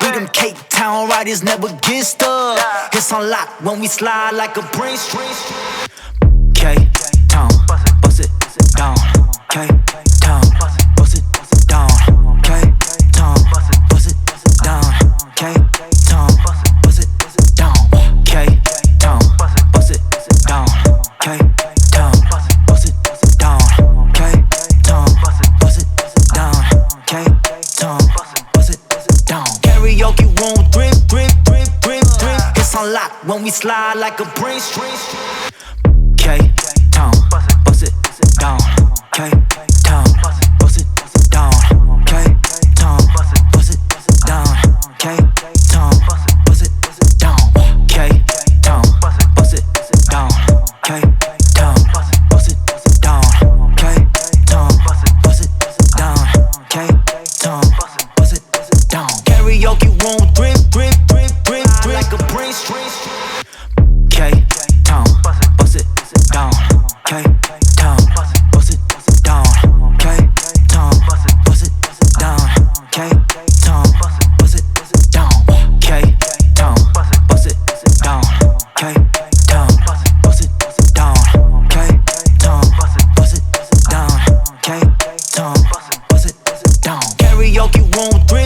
We them Cape Town riders never get stuck. It's on lock when we slide like a brain string. Cape Town, bust it down. Cape Town, bust it down. Cape Town, bust it down. Cape Town, bust it down. Cape Town, bust it down. Cape Town, bust it down. Cape Town, bust it down. Cape Town, bust it down. Karaoke won't drip, drip, drip, drip, drip. It's on lock when we slide like a string. Cape Town, bust it down. Cape Town, bust it down. Cape Town, bust it down. Cape Town, bust it down. Cape Town, bust it down. Cape karaoke room, drip, drip, drip, drip, ah, drip, like a prince. K bust it down. K tone, bust it down. K bust it down. K bust it down. K bust it down. K bust it down. K bust it down. Karaoke room, three.